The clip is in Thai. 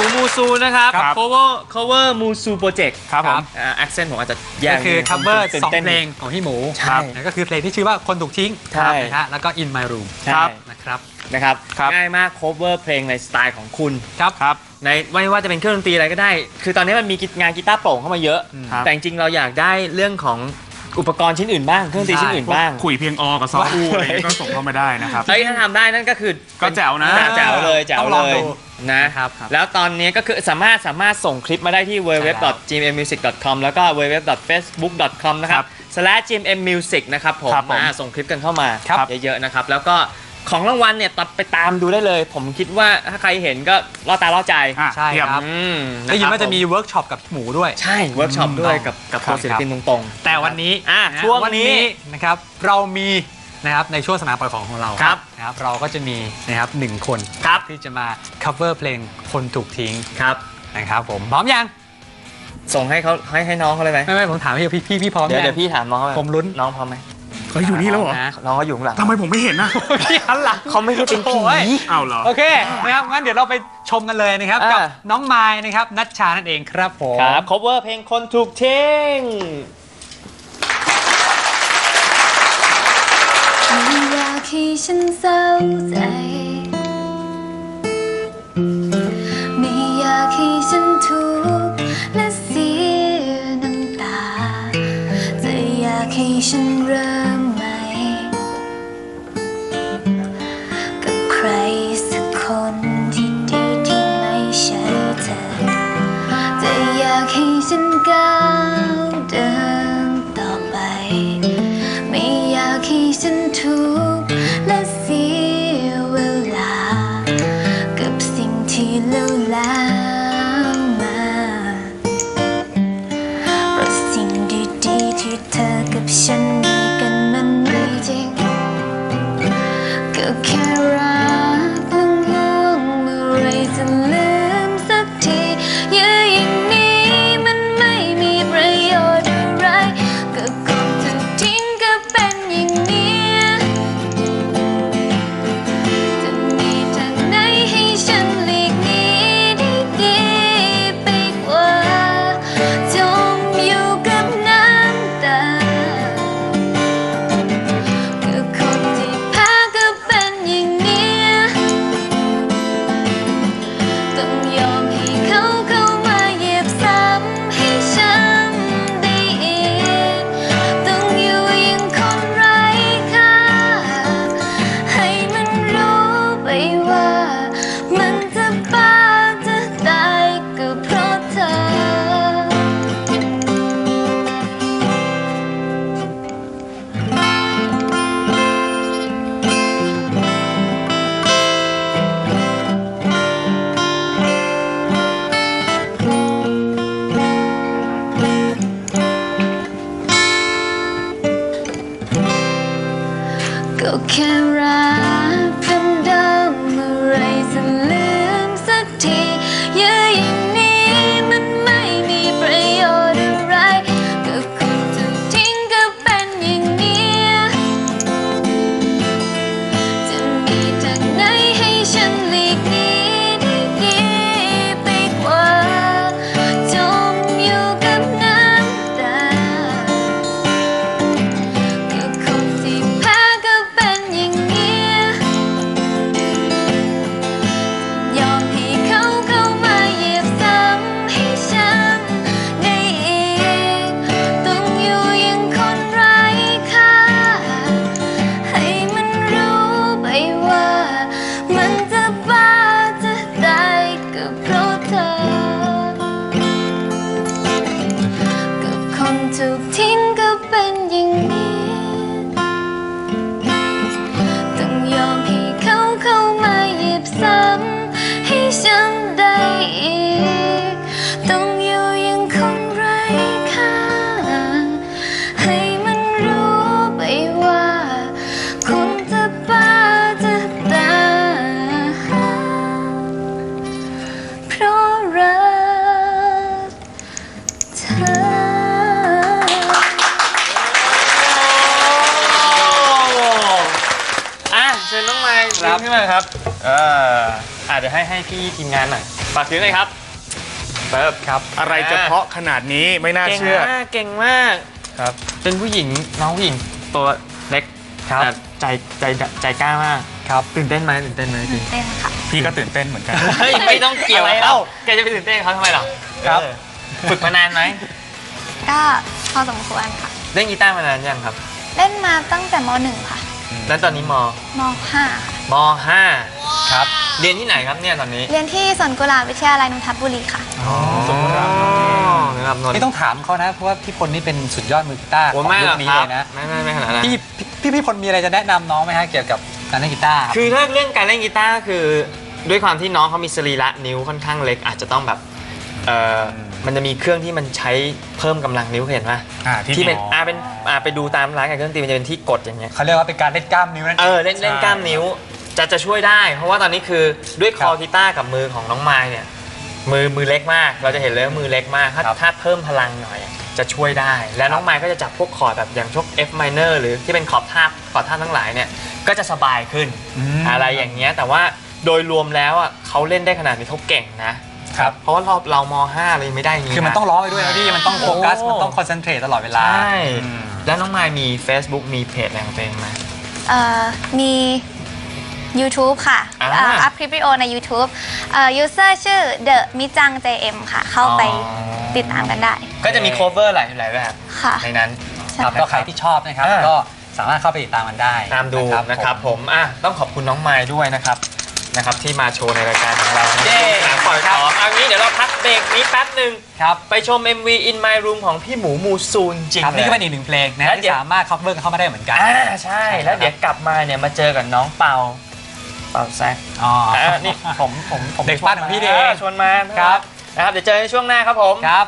มูมูซูนะครับ ครับ cover cover มูซูโปรเจกต์ครับผม อ่า accent ผมอาจจะแย่ก็คือ cover ตื่นสองต้น เพลงของพี่หมูใช่นะก็คือเพลงที่ชื่อว่าคนถูกทิ้งใช่ นะฮะแล้วก็ in my room ใช่ครับนะครับนะครับ ครับ ง่ายมาก cover เพลงในสไตล์ของคุณ ครับครับ ในไม่ว่าจะเป็นเครื่องดนตรีอะไรก็ได้ คือตอนนี้มันมีงานกีตาร์โปร่งเข้ามาเยอะ ครับแต่จริงๆเราอยากได้เรื่องของ อุปกรณ์ชิ้นอื่นบ้างเครื่องดนตรีชิ้นอื่นบ้าง คุยเพียงอกับซออูอะไรอย่างเงี้ยก็ส่งเข้ามาได้นะครับ เฮ้ยถ้าทำได้นั่นก็คือก็แจ๋วนะ แจ๋วเลยแจ๋วต้องลเลองยดู นะครับ ครับ แล้วตอนนี้ก็คือสามารถสามารถส่งคลิปมาได้ที่ www.gmmusic.com แล้วก็ www.facebook.com นะคครัรับบ slash gmmusic นะครับผมครับผมอ่าส่งคลิปกันเข้ามาครับ เยอะๆนะครับ แล้วก็ ของรางวัลเนี่ยตัดไปตามดูได้เลย ผมคิดว่าถ้าใครเห็นก็ล่อตาล่อใจอะใช่เทียบครับอืมได้ยินว่าจะมีครับเวิร์กช็อปกับหมูด้วย ใช่เวิร์กช็อปด้วยกับกับครัตัวบศิลปินตรงๆแต่วันนี้อะนะช่วงวันนี้ นะครับเรามีนะครับในช่วงสนามปล่อยของของเราครับนะครับ เราก็จะมีนะครับหนึ่งคนครับ ที่จะมา cover เพลงคนถูกทิ้งครับ นะครับผมพร้อมยังส่งให้เขาให้ให้น้องเขาเลยไหมไม่ไม่ผมถามพี่พี่พี่พี่พร้อมเดี๋ยวยัง เดี๋ยวพี่ถามน้องเขาไหผมลุ้น น้องพร้อมไหม เฮ้ยอยู่นี่แล้วเหรอ นะน้องเขาอยู่ข้างหลังทำไมผมไม่เห็นนะ พี่หันหลังเขาไม่ได้เป็นผี โอ้ยอ้าวเหรอ โอเคนะครับงั้นเดี๋ยวเราไปชมกันเลยนะครับอ่ากักับน้องไม้นะครับนัชชานั่นเองครับผม ครับ cover เพลงคนถูกทิ้งไม่อยากให้ฉันเศร้าใจ ก็แค์ครับขึ้นมาครับเอออะเดี๋ยวให้ให้พี่ทีมงานหน่อยฝากถึงเลยครับเปิบครับอะไรจะเพราะขนาดนี้ไม่น่าเก่งเชื่อมากเก่งมากครับเป็นผู้หญิงน้องผู้หญิงตัวเล็กครับแต่ใจใจใจกล้ามากครับตื่นเต้นไหมตื่นเต้นไหมจริงเต้นค่ะ พี่ก็ตื่นเต้นเหมือนกัน เฮ้ยไม่ต้องเกี่ยวอะไรเล่าเล่าแกจะไปตื่นเต้นเขาทำไมหรอครับเออฝึกมานานไหมก็พอสมควรค่ะ เล่นกีตาร์มานานยังครับ เล่นมาตั้งแต่ม .1 ค่ะ แล้วตอนนี้มม .5 ค่ะ มห้าครับ เรียนที่ไหนครับเนี่ยตอนนี้เรียนที่สวนกุหลาบวิทยาลัยนนทบุรีค่ะอ๋อนะครับนนท์นี่ต้องถามเขานะ เพราะว่าพี่พลนี่เป็นสุดยอดมือกีตาร์ขโอ้องไม่หยุรอคกนี้ครัเลบยนะไม่ไม่ไม่ขนาดนั้น พี่พี่พี่พลมีอะไรจะแนะนำน้องไหมฮะเกี่ยวกับการเล่นกีตาร์ครับ คือถ้าเรื่องการเล่นกีตาร์คือด้วยความที่น้องเขามีสรีระนิ้วค่อนข้างเล็ก อาจจะต้องแบบเออมันจะมีเครื่องที่มันใช้เพิ่มกำลังนิ้วเห็นไหมอ่าที่ที่เป็นอ๋ออ่าเป็นอ่าไปดูตามร้านขายเครื่องดนตรีมันจะเป็นที่กดอย่างเงี้ยเขาเรียกว่าเป็นการเล่นกล้ามนิ้วนั่นเออเล่นเล่นกล้ามนิ้ว จะจะช่วยได้ เพราะว่าตอนนี้คือด้วยคครัอบกีตาร์กับมือของน้องไม้เนี่ยมือมือเล็กมาก เราจะเห็นเลยว่ามือเล็กมากถ้าครับถ้าเพิ่มพลังหน่อยจะช่วยได้ แล้วน้องไม้ก็จะจับพวกคอร์ดแบบอย่างพวก F minor หรือที่เป็นขอบทาบขอบทาบทั้งหลายเนี่ยก็จะสบายขึ้นมอะไรอย่างเงี้ยแต่ว่าโดยรวมแล้วอะเขาเล่นได้ขนาดนี้เขาเก่งนะครับเพราะว่าเราเราม 5เรายังไม่ได้อย่างงี้คือมันต้องร้องไปด้วยนะพี่มันต้องโฟกัสโอ้มันต้องคอนเซนเทรตตลอดเวลาใช่อืมแล้วน้องไม้มี Facebook มีเพจอะไรของตัวเองไหมเอ่อมี YouTube ค่ะอ่าเอ่ออัพคลิปวิดีโอใน YouTube เอ่อ user ชื่อ The มิจัง JM ค่ะ เข้าไปติดตามกันได้ก็จะมี cover หลายหลายแบบค่ะ ในนั้น ครับก็ใครที่ชอบนะครับ อ่า ก็สามารถเข้าไปติดตามมันได้ตามดูนะครับผมอะต้องขอบคุณน้องไม้ด้วยนะครับนะครับ ที่มาโชว์ในรายการของเราเย้ปล่อยของเอางี้เดี๋ยวเราพักเบรกนี้แป๊บหนึ่งครับไปชม MV In My Room ของพี่หมูมูซูนจริงครับเลยนี่ก็เป็นอีกหนึ่งเพลงนะแล้วที่เดี๋ยวสามารถ cover กันเข้ามาได้เหมือนกัน อ่าใช่ แล้วเดี๋ยวกลับมาเนี่ยมาเจอกับน้องเปา เปาแซกอ๋ออ่านี่ผมผมผมเด็กปั้นของพี่เองชวนมานะครับ นะครับ เดี๋ยวเจอในช่วงหน้าครับผม ครับ